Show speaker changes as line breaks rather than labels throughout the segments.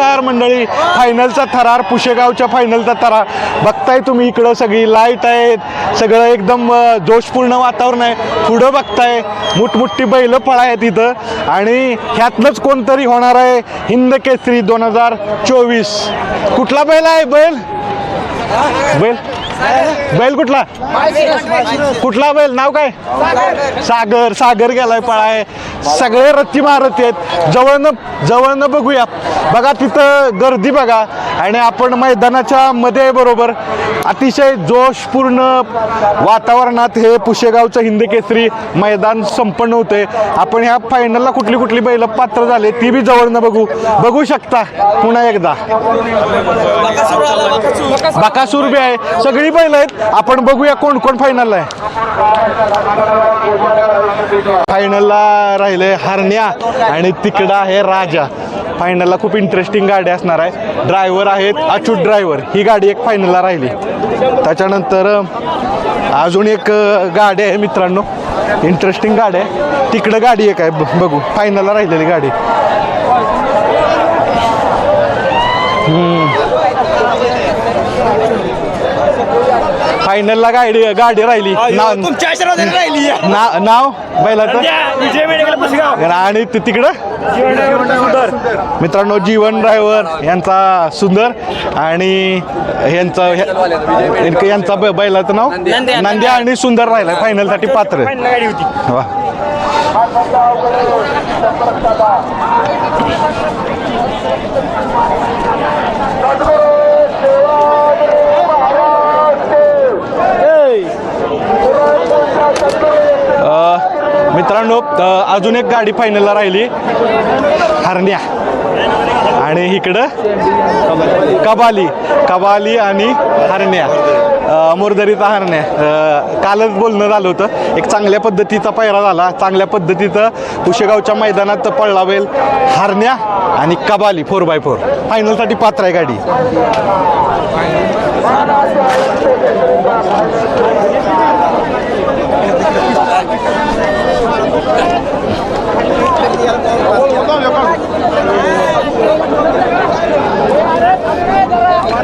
नमस्कार मंडळी. फायनलचा थरार पुशेगावच्या फायनलचा थरार. बघताय तुम्ही इकडं सगळी लाइट आहेत. सगळं एकदम जोशपूर्ण वातावरण आहे. पुढं बघताय. मोठमोठी बैलं फळ आहेत इथं. आणि ह्यातनंच कोणतरी होणार आहे. हिंद केसरी दोन हजार चोवीस. कुठला बैल आहे बैल? बैल? बैल कुठला? कुठला बैल? नाव काय? सागर. सागर गेलाय पळाय. सगळे रत्ती महारथी आहेत. जवळनं जवळनं बघूया बघा तिथं गर्दी बघा. आणि आपण मैदानाच्या मध्ये आहे बरोबर. अतिशय जोशपूर्ण वातावरणात हे पुशेगावचं हिंद केसरी मैदान संपन्न होते आपण ह्या फायनलला कुठली कुठली बैल पात्र झाले ती बी जवळनं बघू. बघू शकता. पुन्हा एकदा. बकासूर बी आहे. सगळी बैल आहेत. आपण बघूया कोण कोण फायनलला आहे. फायनलला राहिले हरण्या आणि तिकडं आहे राजा. फायनलला खूप इंटरेस्टिंग गाडी असणार आहे. ड्रायव्हर आहेत अचूट ड्रायव्हर ही गाडी एक फायनलला राहिली. त्याच्यानंतर अजून एक गाडी आहे मित्रांनो. इंटरेस्टिंग गाडी आहे. तिकडं गाडी एक आहे. बघू. फायनलला राहिलेली गाडी. फायनलला गाडी गाडी राहिली. नाव
तुमच्या आशीर्वादाने राहिली.
ना- नाव? बैलाचं?
विजय मेडिकल पुसेगाव
आणि ते तिकडं? मित्रांनो जीवन ड्रायव्हर यांचा सुंदर आणि यांचा ह्या- यांचा ब- बैलाचं नाव?
नंद्या.
नंद्या आणि सुंदर राहिला फायनलसाठी पात्र
फायनल गाडी होती.
वा अ, मित्रांनो अजून एक गाडी फायनलला राहिली. हरण्या. आणि इकडं कबाली. कबाली आणि हरण्या. मोरदरीचा हरण्या. कालच बोलणं झालं होतं. एक चांगल्या पद्धतीचा पायरा झाला. चांगल्या पद्धतीचं कुशेगावच्या मैदानात पळला बैल. हरण्या आणि कबाली फोर बाय फोर फायनलसाठी पात्र आहे गाडी.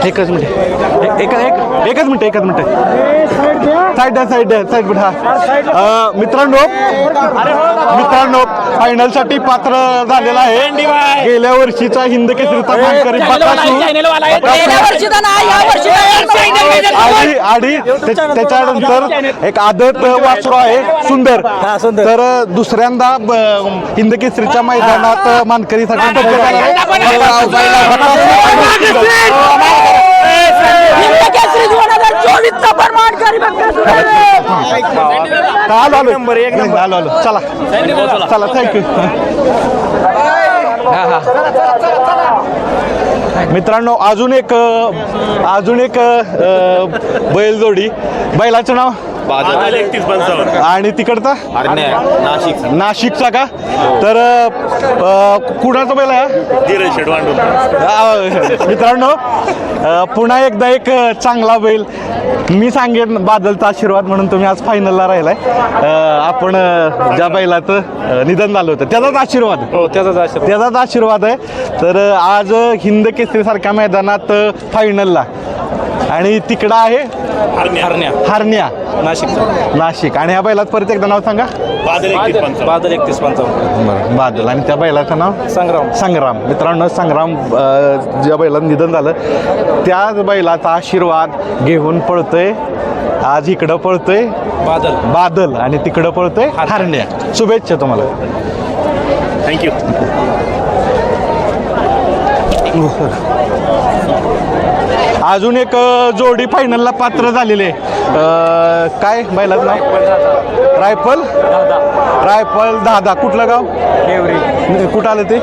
एकच मिनिट. एक एक एकच मिनिट एकच मिनिट. साईड द्या साईड द्या साईड हा अ, मित्रांनो मित्रांनो फायनलसाठी पात्र झालेला आहे. गेल्या वर्षीचा हिंद केसरीचा आणि त्या- त्याच्यानंतर एक आदत वासरू आहे सुंदर. तर दुसऱ्यांदा ब- हिंद केसरीच्या मैदानात मानकरीसाठी झाला? आहे. आलो आलो आलो आलो चला. चला थँक्यू मित्रांनो अजून एक अजून एक बैलजोडी. बैलाचं नाव?
बादल एकतीस पंचावन्न
आणि तिकडचा?
नाशिक.
नाशिकचा का? तर अ, कुणाचा बैल आहे हा?
धीरज
मित्रांनो अ, पुन्हा एकदा एक अ, चांगला बैल. मी सांगेन बादलचा आशीर्वाद म्हणून तुम्ही आज फायनलला राहिलाय. अ, आपण अ, ज्या बैलाचं अ, निधन झालं होतं त्याचाच आशीर्वाद.
हो त्याचाच आशीर्वाद.
त्याचाच आशीर्वाद आहे. तर अ, आज हिंद केसरी सारख्या मैदानात फायनलला आणि तिकडं आहे?
हरण्या.
हारण्या.
नाशिक.
नाशिक. आणि ह्या बैलात परत एकदा नाव सांगा.
बादल एकतीस पंचावन्न.
बादल एकतीस पंचावन्न.
बरं बादल. आणि त्या बैलाचं नाव?
संग्राम.
संग्राम. मित्रांनो संग्राम अ, ज्या बैलाचं निधन झालं त्याच बैलाचा आशीर्वाद घेऊन पळतोय. आज इकडं पळतोय.
बादल.
बादल. आणि तिकडं पळतोय हरण्या. शुभेच्छा तुम्हाला.
थँक्यू
अजून एक जोडी फायनलला पात्र झालेले. अ, काय बैलाचं नाव? रायफल? रायफल दादा. कुठलं गाव?
नेवरी.
कुठं आलं ते?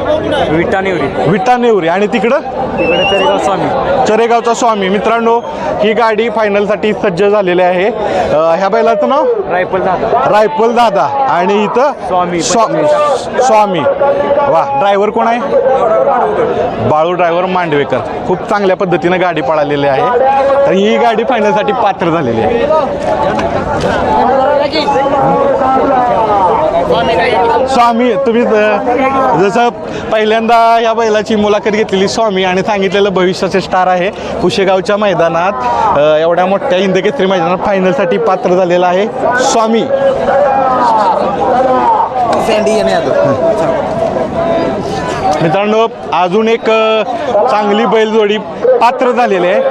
विटा नेवरी
विटा नेवरी आणि तिकडं?
तिकडे तरेगाव स्वामी.
चरेगावचा स्वामी. मित्रांनो ही गाडी फायनलसाठी सज्ज झालेली आहे. अ, ह्या बैलाचं नाव?
रायफल दादा.
रायफल दादा. आणि इथं
स्वामी,
स्वा- स्वामी. वा ड्रायव्हर कोण आहे? बाळू ड्रायव्हर मांडवेकर. खूप चांगल्या पद्धतीनं गाडी पळालेली आहे. तर ही गाडी फायनलसाठी पात्र झालेली आहे. स्वामी तुम्ही अ, जसं पहिल्यांदा या बैलाची मुलाखत घेतलेली स्वामी आणि सांगितलेलं भविष्याचे स्टार आहे. पुशेगावच्या मैदानात एवढ्या मोठ्या हिंदकेसरी मैदानात फायनलसाठी पात्र झालेला आहे स्वामी. मित्रांनो अजून एक चांगली बैलजोडी पात्र झालेली आहे.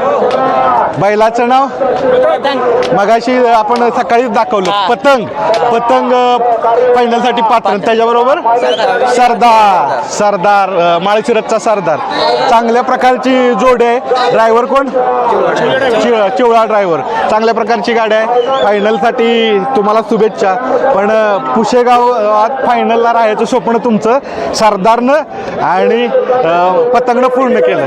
बैलाचं नाव? मगाशी आपण सकाळीच दाखवलं. पतंग. पतंग फायनलसाठी पात्र. त्याच्याबरोबर? सरदार. सरदार अ, माळशिरसचा सरदार. चांगल्या प्रकारची जोड आहे. ड्रायव्हर कोण? चिवळा ड्रायव्हर चांगल्या प्रकारची गाडी आहे. फायनलसाठी तुम्हाला शुभेच्छा. पण अ, पुशेगावात फायनलला राहायचं स्वप्न तुमचं. सरदारनं आणि पतंगनं पूर्ण केलं.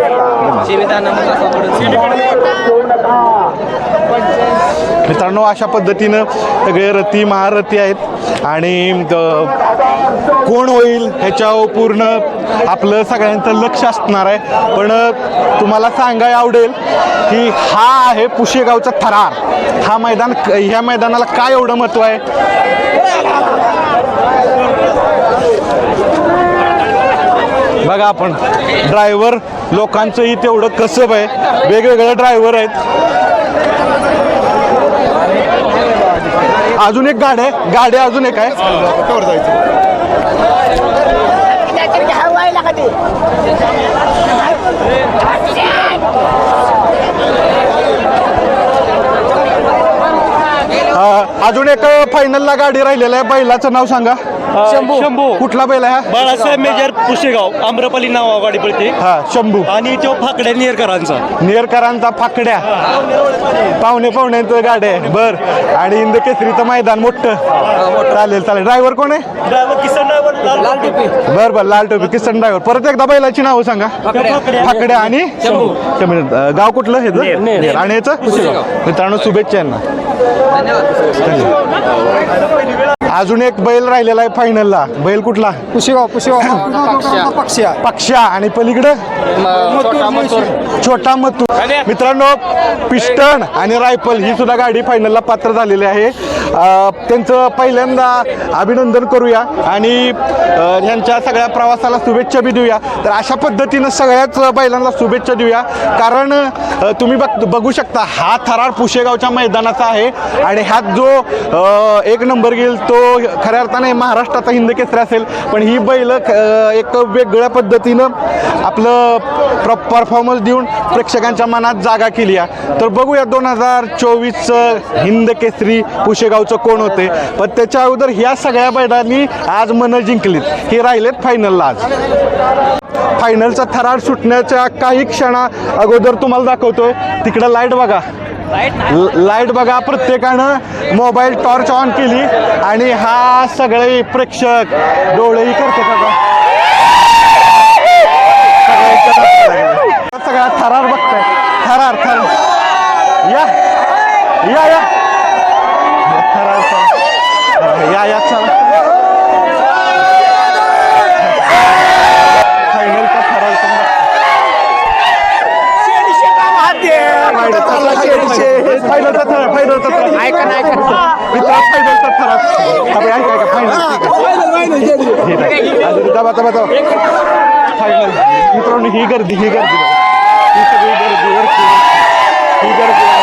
मित्रांनो अशा पद्धतीनं सगळे रथी महारथी आहेत आणि कोण होईल ह्याच्यावर पूर्ण आपलं सगळ्यांचं लक्ष असणार आहे. पण तुम्हाला सांगायला आवडेल की हा आहे पुशेगावचा थरार. हा मैदान ह्या मैदानाला काय एवढं महत्त्व आहे? बघा आपण ड्रायव्हर लोकांचंही तेवढं कसब आहे. वेगवेगळे ड्रायव्हर आहेत. अजून एक गाडी आहे. गाडी अजून एक आहे. अजून एक फायनलला गाडी राहिलेला आहे. बैलाचं नाव सांगा.
शंभू. शंभू.
कुठला बैल आहे हा?
बाळासाहेब मेजर पुशेगाव आम्रपाली नाव गाडी पडते.
हा शंभू.
आणि तो फाकड्या नेरकरांचा.
नेरकरांचा फाकड्या. पाहुणे पाहुण्यांचं गाड्या आहे. बर. आणि इंद केसरीचं मैदान मोठं. चालेल चालेल. ड्रायव्हर कोण आहे?
ड्रायव्हर किसन ड्रायव्हर लाल टोपी.
बर बर. लाल टोपी किसन ड्रायव्हर परत एकदा बैलाची नावं सांगा. फाकड्या. आणि अं, गाव कुठलं हे
नेर.
आणि याचं? मित्रांनो शुभेच्छा यांना. अजून एक बैल राहिलेला आहे फायनलला बैल कुठला?
पुशेगाव पुशेगाव. पक्षी
पक्षा आणि पलीकडं? छोटा मथू मित्रांनो पिस्टन आणि रायफल ही सुद्धा गाडी फायनलला पात्र झालेली आहे. त्यांचं पहिल्यांदा अभिनंदन करूया आणि अ, ह्यांच्या सगळ्या प्रवासाला शुभेच्छा बी देऊया. तर अशा पद्धतीनं सगळ्याच बैलांना शुभेच्छा देऊया. कारण तुम्ही बघ बघू शकता हा थरार पुशेगावच्या मैदानाचा आहे. आणि ह्यात जो एक नंबर घेईल तो हो, खऱ्या अर्थाने महाराष्ट्राचा हिंद केसरी असेल पण ही बैल एक वेगळ्या पद्धतीनं आपलं प्र परफॉर्मन्स देऊन प्रेक्षकांच्या मनात जागा केली आहे तर बघूया दोन हजार चोवीसचं हिंद केसरी पुशेगावचं कोण होते. पण त्याच्या अगोदर ह्या सगळ्या बैलांनी आज मनं जिंकलीत. हे राहिलेत फायनलला आज. फायनलचा थरार सुटण्याच्या काही क्षणा अगोदर तुम्हाला दाखवतोय तिकडं लाइट बघा. लाइट बघा प्रत्येकानं मोबाईल टॉर्च ऑन केली आणि हा सगळे प्रेक्षक डोळेही करते का सगळा थरार बघताय थरार थरार. या या या थरार चला. या या चला फायनलचा थरार चला. फायनलचा थरार फायनलचा थरार ऐका ना ऐका मित्रा फायनलचा थरार अबे, ऐका ऐका फायनल मित्रांनो ही गर्दी ही गर्दी ही सगळी गर्दी ही गर्दी